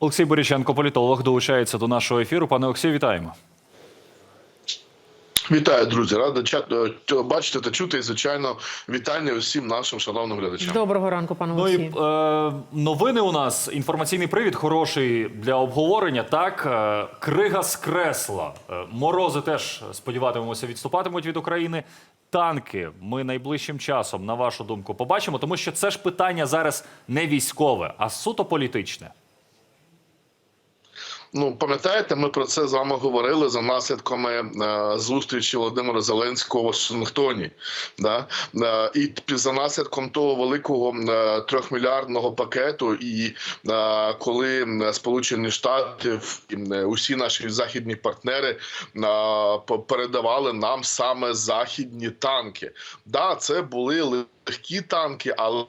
Олексій Боріченко, політолог, долучається до нашого ефіру. Пане Олексію, вітаємо. Вітаю, друзі. Рада е, бачити та чути. І звичайно, вітання усім нашим шановним глядачам. Доброго ранку, пане Ну і е, новини у нас інформаційний привід хороший для обговорення. Так, е, крига з кресла. Е, морози теж сподіватимемося відступатимуть від України. Танки ми найближчим часом, на вашу думку, побачимо, тому що це ж питання зараз не військове, а суто політичне. Ну пам'ятаєте, ми про це з вами говорили за наслідками е, зустрічі Володимира Зеленського в Вашингтоні. Да? Е, і за наслідком того великого е, трьохмільярдного пакету, і коли Сполучені Штати і, усі наші західні партнери передавали нам саме західні танки. Да, це були легкі танки, але.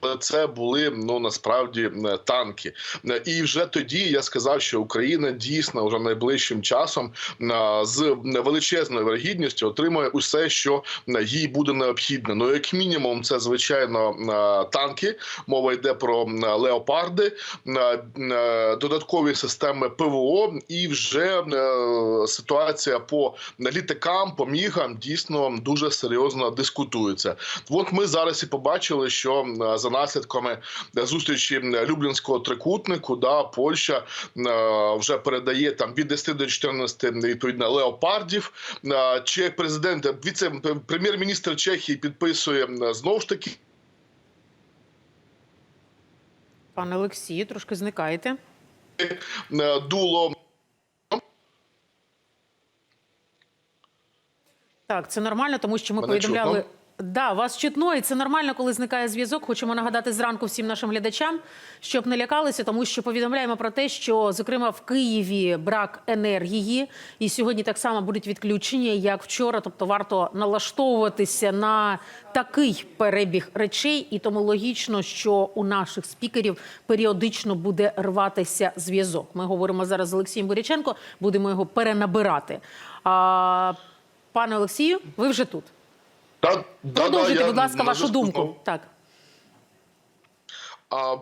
Але це були ну насправді е, танки, Е, і вже тоді я сказав, що Україна дійсно вже найближчим часом е, з величезною вергідністю отримує усе, що е, їй буде необхідно. Ну як мінімум, це звичайно е, танки. Мова йде про е, леопарди, е, е, додаткові системи ПВО, і вже е, ситуація по літакам, по мігам дійсно дуже серйозно дискутується. От ми зараз і побачили, що е, за наслідками зустрічі Люблінського трикутнику, да, Польща е, вже передає там від 10 до 14 відповідно леопардів. Е, Чи президент віце-прем'єр-міністр Чехії підписує е, знову ж таки Пане Олексію, трошки зникаєте. е, дуло. Так, це нормально, тому що ми Мене повідомляли. чутно? Да, вас чутно, і це нормально, коли зникає зв'язок. Хочемо нагадати зранку всім нашим глядачам, щоб не лякалися, тому що повідомляємо про те, що зокрема в Києві брак енергії, і сьогодні так само будуть відключення, як вчора. Тобто варто налаштовуватися на такий перебіг речей, і тому логічно, що у наших спікерів періодично буде рватися зв'язок. Ми говоримо зараз з Олексієм Боряченко, будемо його перенабирати. А, пане Олексію, ви вже тут. Да, да, Продовжуйте, да, я будь ласка, вашу думку. Так.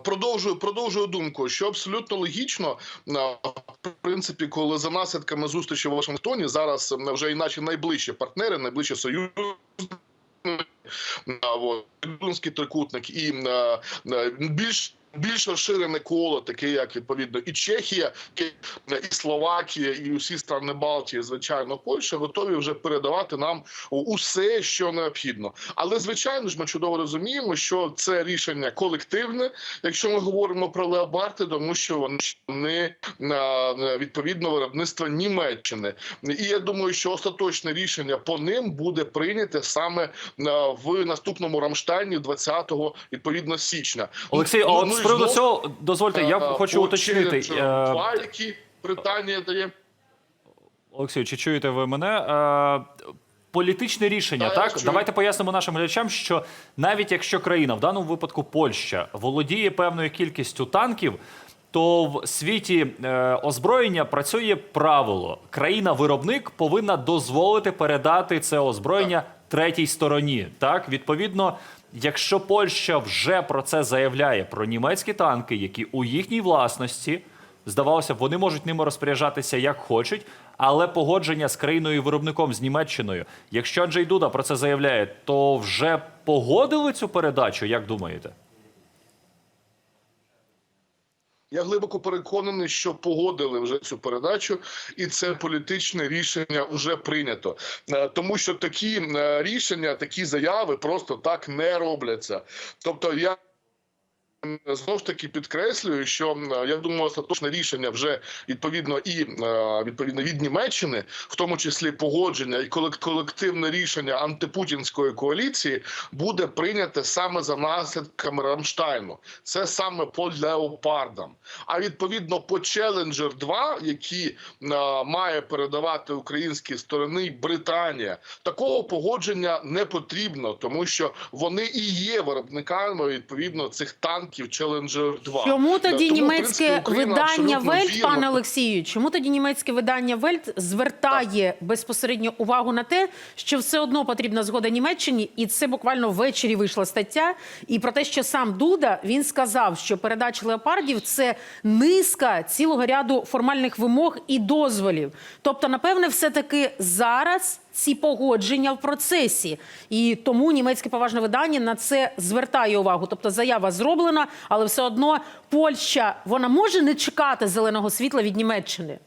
Продовжую, продовжую думку, що абсолютно логічно, в принципі, коли за наслідками зустрічі в Вашингтоні зараз вже і наші найближчі партнери, найближчі союзники, а, трикутник і більш більш розширене коло, таке як відповідно і Чехія, і, і Словакія, і усі страни Балтії, звичайно, Польща готові вже передавати нам усе, що необхідно. Але звичайно ж, ми чудово розуміємо, що це рішення колективне, якщо ми говоримо про леопарди, тому що вони на відповідно виробництва Німеччини. І я думаю, що остаточне рішення по ним буде прийняте саме е, в наступному Рамштайні 20-го, відповідно січня. Олексій, а Ну, от ну приводу цього дозвольте, я е, хочу уточнити. Challenger е, 2, які Британія дає. Олексію, чи чуєте ви мене? Е, політичне рішення, Так, так? Давайте пояснимо нашим глядачам, що навіть якщо країна, в даному випадку Польща, володіє певною кількістю танків, то в світі е, озброєння працює правило: країна-виробник повинна дозволити передати це озброєння третій стороні. Так, відповідно, якщо Польща вже про це заявляє про німецькі танки, які у їхній власності. Здавалося вони можуть ними розпоряджатися як хочуть, але погодження з країною виробником з Німеччиною. Якщо Анджей Дуда про це заявляє, то вже погодили цю передачу, як думаєте? Я глибоко переконаний, що погодили вже цю передачу, і це політичне рішення вже прийнято. Е, Тому що такі е, рішення, такі заяви просто так не робляться. Тобто, я. Знову ж таки підкреслюю, що я думаю, остаточне рішення вже відповідно і е, відповідно від Німеччини, в тому числі погодження і колек- колективне рішення антипутінської коаліції, буде прийняте саме за наслідками Рамштайну. Це саме по леопардам. А відповідно по Challenger 2, які е, має передавати українській сторони Британія, такого погодження не потрібно, тому що вони і є виробниками відповідно цих танків танків Challenger 2. Чому тоді Тому, німецьке принципі, видання Вельт, вірно пане Олексію? Чому тоді німецьке видання Вельт звертає безпосередньо увагу на те, що все одно потрібна згода Німеччині, і це буквально ввечері вийшла стаття. І про те, що сам Дуда він сказав, що передача леопардів це низка цілого ряду формальних вимог і дозволів. Тобто, напевне, все таки зараз. Ці погодження в процесі, і тому німецьке поважне видання на це звертає увагу. Тобто заява зроблена, але все одно Польща вона може не чекати зеленого світла від Німеччини.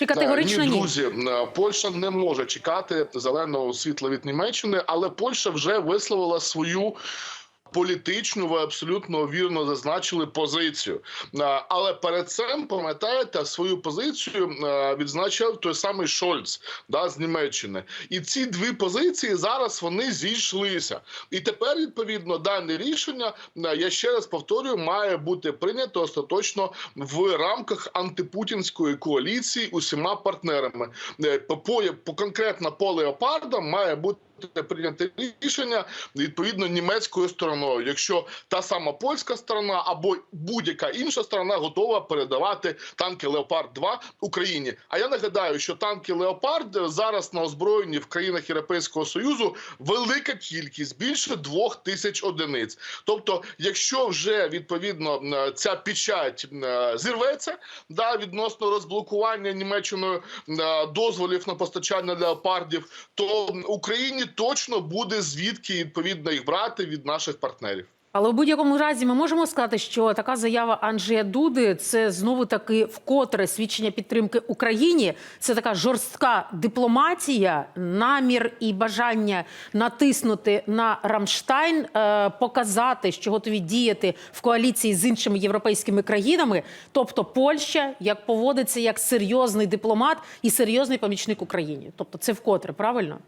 Чи категорично ні, друзі, е, Польща не може чекати зеленого світла від Німеччини, але Польща вже висловила свою. Політичну, ви абсолютно вірно зазначили позицію, але перед цим пам'ятаєте свою позицію відзначив той самий Шольц да, з Німеччини, і ці дві позиції зараз вони зійшлися. І тепер відповідно дане рішення я ще раз повторюю, має бути прийнято остаточно в рамках антипутінської коаліції усіма партнерами. Е, По, по, по конкретно по леопардам має бути. Прийняти рішення відповідно німецькою стороною, якщо та сама польська сторона або будь-яка інша сторона готова передавати танки Леопард 2 Україні. А я нагадаю, що танки Леопард зараз на озброєнні в країнах Європейського союзу велика кількість більше двох тисяч одиниць. Тобто, якщо вже відповідно ця печать зірветься, да відносно розблокування Німеччиною дозволів на постачання леопардів, то Україні точно буде звідки відповідно їх брати від наших партнерів. Але в будь-якому разі ми можемо сказати, що така заява Анджея Дуди це знову таки вкотре свідчення підтримки Україні. Це така жорстка дипломатія, намір і бажання натиснути на Рамштайн, е, показати, що готові діяти в коаліції з іншими європейськими країнами. Тобто Польща як поводиться як серйозний дипломат і серйозний помічник Україні. Тобто, це вкотре правильно.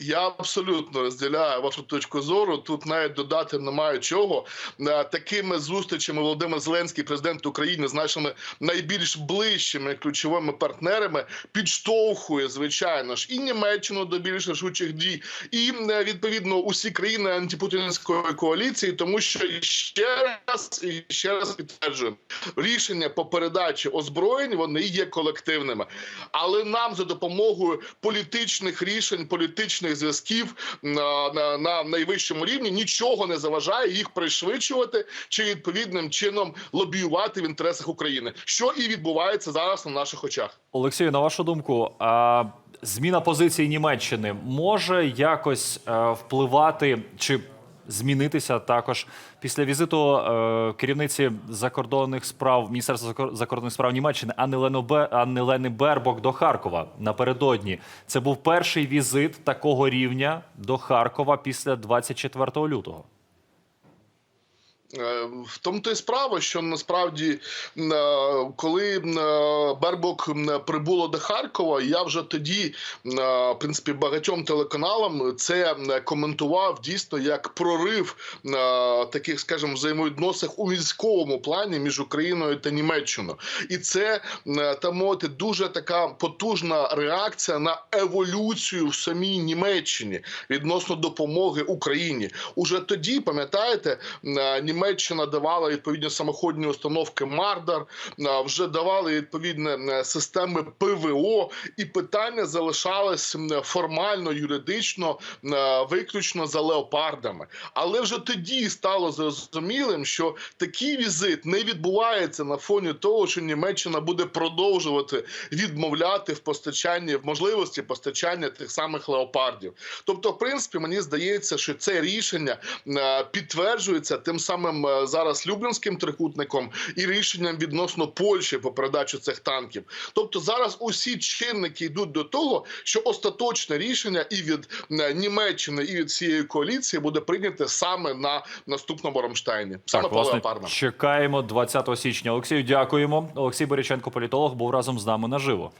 Я абсолютно розділяю вашу точку зору. Тут навіть додати немає чого. Е, Такими зустрічами Володимир Зеленський, президент України, з нашими найбільш ближчими ключовими партнерами, підштовхує звичайно ж і Німеччину до більш рішучих дій, і е, відповідно усі країни антипутінської коаліції, тому що ще раз і ще раз підтверджуємо, рішення по передачі озброєнь вони є колективними, але нам за допомогою політичних рішень, політичних зв'язків на, на, на найвищому рівні нічого не заважає їх пришвидшувати чи відповідним чином лобіювати в інтересах України, що і відбувається зараз на наших очах. Олексію, на вашу думку, а зміна позиції Німеччини може якось е, впливати чи змінитися також після візиту е, керівниці закордонних справ Міністерства закор- закордонних справ Німеччини Анни Лено Бе- Анни Лени Бербок до Харкова напередодні. Це був перший візит такого рівня до Харкова після 24 лютого. Е, В тому то й справа, що насправді, е, коли е, Бербок прибуло до Харкова, я вже тоді, в принципі, багатьом телеканалам це коментував дійсно як прорив таких, скажімо, взаємовідносин у військовому плані між Україною та Німеччиною, і це та мовити дуже така потужна реакція на еволюцію в самій Німеччині відносно допомоги Україні. Уже тоді, пам'ятаєте, е, Німеччина давала відповідні самоходні установки Мардар, вже давали відповідні системи ПВО, і питання залишалось формально, юридично виключно за леопардами. Але вже тоді стало зрозумілим, що такий візит не відбувається на фоні того, що Німеччина буде продовжувати відмовляти в постачанні в можливості постачання тих самих леопардів. Тобто, в принципі, мені здається, що це рішення підтверджується тим самим е, зараз Люблінським трикутником і рішенням відносно Польщі по передачі цих танків. Тобто, зараз усі чинники йдуть до того, що остаточне рішення і від е, Німеччини, і від цієї коаліції буде прийняте саме на наступному Рамштайні, саме Так, власне, леопардам. чекаємо 20 січня. Олексію, дякуємо. Олексій Боряченко, політолог, був разом з нами наживо.